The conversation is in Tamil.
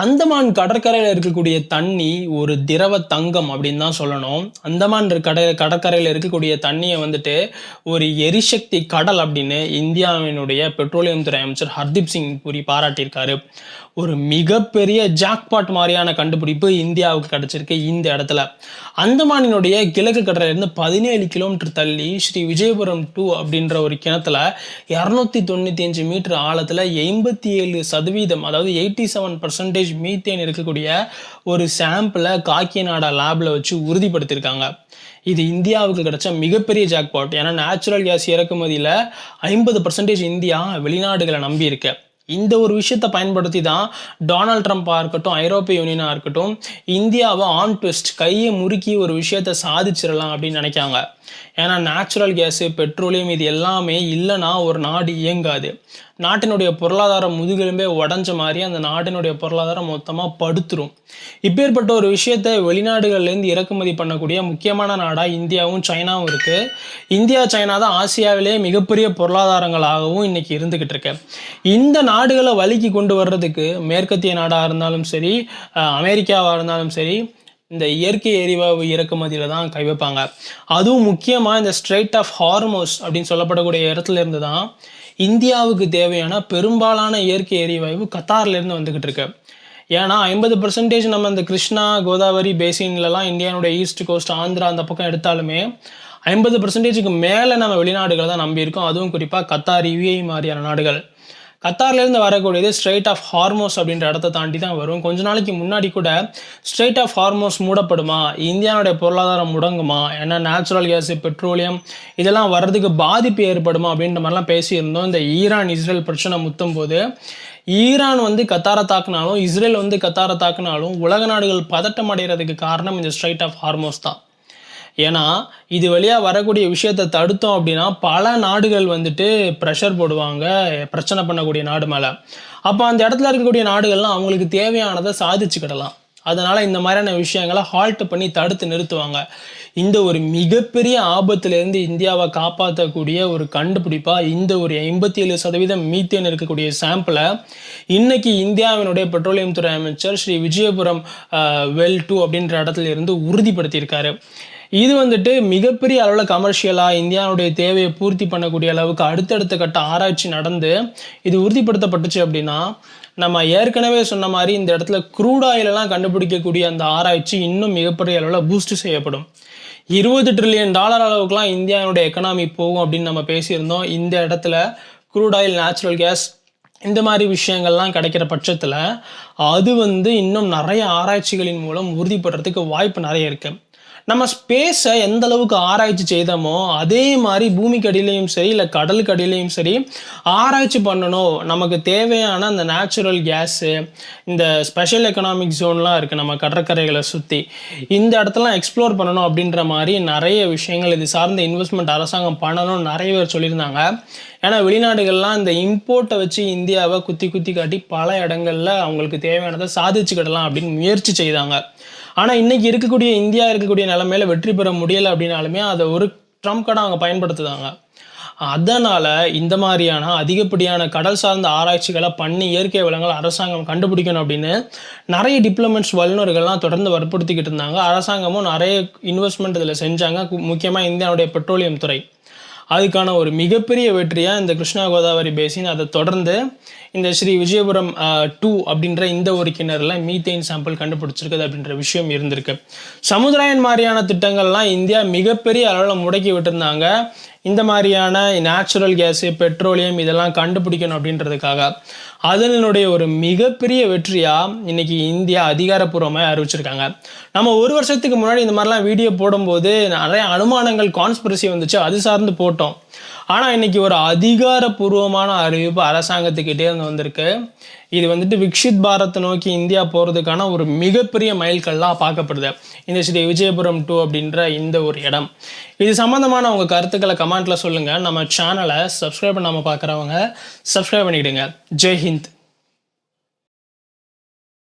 அந்தமான் கடற்கரையில் இருக்கக்கூடிய தண்ணி ஒரு திரவ தங்கம் அப்படின்னு தான் சொல்லணும். அந்தமான் கட கடற்கரையில் இருக்கக்கூடிய தண்ணியை வந்துட்டு ஒரு எரிசக்தி கடல் அப்படின்னு இந்தியாவினுடைய பெட்ரோலியம் துறை அமைச்சர் ஹர்தீப் சிங் புரி பாராட்டியிருக்காரு. ஒரு மிகப்பெரிய ஜாக்பாட் மாதிரியான கண்டுபிடிப்பு இந்தியாவுக்கு கிடைச்சிருக்கு இந்த இடத்துல. அந்தமானினுடைய கிழக்கு கடலிலிருந்து பதினேழு கிலோமீட்டர் தள்ளி ஸ்ரீ விஜயபுரம் டூ அப்படின்ற ஒரு கிணத்துல இரநூத்தி தொண்ணூற்றி அஞ்சு மீட்டர் ஆழத்தில் எண்பத்தி ஏழு சதவீதம் அதாவது எயிட்டி செவன் பர்சன்டேஜ் மீத்தேன் இருக்கக்கூடிய ஒரு சாம்பிளை காக்கிநாடா லேபில் வச்சு உறுதிப்படுத்தியிருக்காங்க இது இந்தியாவுக்கு கிடைச்ச மிகப்பெரிய ஜாக்பாட் ஏன்னா நேச்சுரல் கேஸ் இறக்குமதியில் ஐம்பது பர்சன்டேஜ் இந்தியா வெளிநாடுகளை நம்பி இருக்கு. இந்த ஒரு விஷயத்தை பயன்படுத்தி தான் டொனால்ட் ட்ரம்ப்பாக இருக்கட்டும் ஐரோப்பிய யூனியனாக இருக்கட்டும் இந்தியாவை ஆன் ட்விஸ்ட் கையை முறுக்கி ஒரு விஷயத்தை சாதிச்சிடலாம் அப்படின்னு நினைக்காங்க ஏன்னா நேச்சுரல் கேஸு பெட்ரோலியம் இது எல்லாமே இல்லைன்னா ஒரு நாடு இயங்காது. நாட்டினுடைய பொருளாதாரம் முதுகெலும்பே உடஞ்ச மாதிரி அந்த நாட்டினுடைய பொருளாதாரம் மொத்தமாக படுத்துரும். இப்பேற்பட்ட ஒரு விஷயத்தை வெளிநாடுகள்லேருந்து இறக்குமதி பண்ணக்கூடிய முக்கியமான நாடாக இந்தியாவும் சைனாவும் இருக்குது இந்தியா சைனா தான் ஆசியாவிலேயே மிகப்பெரிய பொருளாதாரங்களாகவும் இன்னைக்கு இருந்துக்கிட்டு இருக்கு. இந்த நாடுகளை வழிக்கு கொண்டு வர்றதுக்கு மேற்கத்திய நாடாக இருந்தாலும் சரி அமெரிக்காவாக இருந்தாலும் சரி இந்த இயற்கை எரிவாயு இறக்குமதியில் தான் கை வைப்பாங்க. அதுவும் முக்கியமாக இந்த ஸ்ட்ரைட் ஆஃப் ஹார்மோஸ் அப்படின்னு சொல்லப்படக்கூடிய இடத்துல இருந்து தான் இந்தியாவுக்கு தேவையான பெரும்பாலான இயற்கை எரிவாயு கத்தார்லேருந்து வந்துக்கிட்டு இருக்கு. ஏன்னா ஐம்பது பர்சன்டேஜ் நம்ம இந்த கிருஷ்ணா கோதாவரி பேசின்லலாம் இந்தியானுடைய ஈஸ்ட் கோஸ்ட் ஆந்திரா அந்த பக்கம் எடுத்தாலுமே ஐம்பது பர்சன்டேஜுக்கு மேலே நம்ம வெளிநாடுகளை தான் நம்பியிருக்கோம். அதுவும் குறிப்பாக கத்தார் யுஏஇ மாதிரியான நாடுகள். கத்தார்லேருந்து வரக்கூடியது ஸ்ட்ரெயிட் ஆஃப் ஹார்மோஸ் அப்படின்ற இடத்த தாண்டி தான் வரும். கொஞ்ச நாளைக்கு முன்னாடி கூட ஸ்ட்ரெயிட் ஆஃப் ஹார்மோஸ் மூடப்படுமா? இந்தியாவுடைய பொருளாதாரம் முடங்குமா? ஏன்னா நேச்சுரல் கேஸ் பெட்ரோலியம் இதெல்லாம் வர்றதுக்கு பாதிப்பு ஏற்படுமா அப்படின்ற மாதிரிலாம் பேசியிருந்தோம். இந்த ஈரான் இஸ்ரேல் பிரச்சனை முத்தும் போது ஈரான் வந்து கத்தாரை தாக்குனாலும் இஸ்ரேல் வந்து கத்தாரை தாக்குனாலும் உலக நாடுகள் பதட்டம் அடைகிறதுக்கு காரணம் இந்த ஸ்ட்ரைட் ஆஃப் ஹார்மோஸ் தான். ஏன்னா இது வழியாக வரக்கூடிய விஷயத்தை தடுத்தோம் அப்படின்னா பல நாடுகள் வந்துட்டு ப்ரெஷர் போடுவாங்க பிரச்சனை பண்ணக்கூடிய நாடு மேலே. அப்போ அந்த இடத்துல இருக்கக்கூடிய நாடுகள்லாம் அவங்களுக்கு தேவையானதை சாதிச்சுக்கிடலாம் அதனால் இந்த மாதிரியான விஷயங்களை ஹால்ட் பண்ணி தடுத்து நிறுத்துவாங்க. இந்த ஒரு மிகப்பெரிய ஆபத்துலேருந்து இந்தியாவை காப்பாற்றக்கூடிய ஒரு கண்டுபிடிப்பாக இந்த ஒரு எண்பத்தி ஏழு சதவீதம் மீத்தேன் இருக்கக்கூடிய சாம்பிளை இன்னைக்கு இந்தியாவினுடைய பெட்ரோலியம் துறை அமைச்சர் ஸ்ரீ விஜயபுரம் வெல் டூ அப்படின்ற இடத்துல இருந்து உறுதிப்படுத்தியிருக்காரு. இது வந்துட்டு மிகப்பெரிய அளவில் கமர்ஷியலாக இந்தியாவுடைய தேவையை பூர்த்தி பண்ணக்கூடிய அளவுக்கு அடுத்தடுத்த கட்ட ஆராய்ச்சி நடந்து இது உறுதிப்படுத்தப்பட்டுச்சு அப்படின்னா நம்ம ஏற்கனவே சொன்ன மாதிரி இந்த இடத்துல க்ரூட் ஆயிலெல்லாம் கண்டுபிடிக்கக்கூடிய அந்த ஆராய்ச்சி இன்னும் மிகப்பெரிய அளவில் பூஸ்ட் செய்யப்படும். இருபது ட்ரில்லியன் டாலர் அளவுக்குலாம் இந்தியாவுடைய எக்கனாமி போகும் அப்படின்னு நம்ம பேசியிருந்தோம். இந்த இடத்துல க்ரூட் ஆயில் நேச்சுரல் கேஸ் இந்த மாதிரி விஷயங்கள்லாம் கிடைக்கிற பட்சத்தில் அது வந்து இன்னும் நிறைய ஆராய்ச்சிகளின் மூலம் உறுதிப்படுறதுக்கு வாய்ப்பு நிறைய இருக்குது நம்ம ஸ்பேஸை எந்த அளவுக்கு ஆராய்ச்சி செய்தோமோ அதே மாதிரி பூமிக்கு அடியிலையும் சரி இல்லை கடலுக்கு அடியிலையும் சரி ஆராய்ச்சி பண்ணணும் நமக்கு தேவையான அந்த நேச்சுரல் கேஸு இந்த ஸ்பெஷல் எக்கனாமிக் ஜோன்லாம் இருக்குது நம்ம கடற்கரைகளை சுற்றி இந்த இடத்தெல்லாம் எக்ஸ்ப்ளோர் பண்ணணும் அப்படின்ற மாதிரி நிறைய விஷயங்கள் இது சார்ந்த இன்வெஸ்ட்மெண்ட் அரசாங்கம் பண்ணணும்னு நிறைய பேர் சொல்லியிருந்தாங்க. ஏன்னா வெளிநாடுகள்லாம் இந்த இம்போர்ட்டை வச்சு இந்தியாவை குத்தி குத்தி காட்டி பல இடங்களில் அவங்களுக்கு தேவையானதை சாதிச்சுக்கிடலாம் அப்படின்னு முயற்சி செய்தாங்க. ஆனால் இன்னைக்கு இருக்கக்கூடிய இந்தியா இருக்கக்கூடிய நிலமையில வெற்றி பெற முடியலை அப்படின்னாலுமே அதை ஒரு ட்ரம்ப் கடை அவங்க பயன்படுத்துதாங்க. அதனால் இந்த மாதிரியான அதிகப்படியான கடல் சார்ந்த ஆராய்ச்சிகளை பண்ணி இயற்கை வளங்கள் அரசாங்கம் கண்டுபிடிக்கணும் அப்படின்னு நிறைய டிப்ளமெண்ட்ஸ் வல்லுநர்கள்லாம் தொடர்ந்து வற்புறுத்திக்கிட்டு இருந்தாங்க. அரசாங்கமும் நிறைய இன்வெஸ்ட்மெண்ட் இதில் செஞ்சாங்க. முக்கியமாக இந்தியாவுடைய பெட்ரோலியம் துறை. அதுக்கான ஒரு மிகப்பெரிய வெற்றியாக இந்த கிருஷ்ணா கோதாவரி பேசின் அதை தொடர்ந்து இந்த ஸ்ரீ விஜயபுரம் டூ அப்படின்ற இந்த ஒரு கிணறுல மீத்தேன் சாம்பிள் கண்டுபிடிச்சிருக்குது அப்படின்ற விஷயம் இருந்திருக்கு. சமுதாயன் மாதிரியான திட்டங்கள்லாம் இந்தியா மிகப்பெரிய அளவில் முடக்கி விட்டுருந்தாங்க. இந்த மாதிரியான நேச்சுரல் கேஸு பெட்ரோலியம் இதெல்லாம் கண்டுபிடிக்கணும் அப்படின்றதுக்காக அதனுடைய ஒரு மிகப்பெரிய வெற்றியாக இன்னைக்கு இந்தியா அதிகாரப்பூர்வமாக அறிவிச்சிருக்காங்க. நம்ம ஒரு வருஷத்துக்கு முன்னாடி இந்த மாதிரிலாம் வீடியோ போடும்போது நிறைய அனுமானங்கள் கான்ஸ்பிரசி வந்துச்சு. அது சார்ந்து போட்டோம். ஆனால் இன்னைக்கு ஒரு அதிகாரப்பூர்வமான அறிவிப்பு அரசாங்கத்துக்கிட்டே இருந்து வந்திருக்கு. இது வந்துட்டு விக்ஷித் பாரத்தை நோக்கி இந்தியா போகிறதுக்கான ஒரு மிகப்பெரிய மைல்கல்லாக பார்க்கப்படுது. இந்த ஸ்ரீ விஜயபுரம் டூ அப்படின்ற இந்த ஒரு இடம். இது சம்மந்தமான உங்கள் கருத்துக்களை கமெண்ட்டில் சொல்லுங்கள் நம்ம சேனலை சப்ஸ்கிரைப் பண்ணாமல் பார்க்குறவங்க சப்ஸ்கிரைப் பண்ணிக்கிடுங்க. ஜெய்ஹிந்த்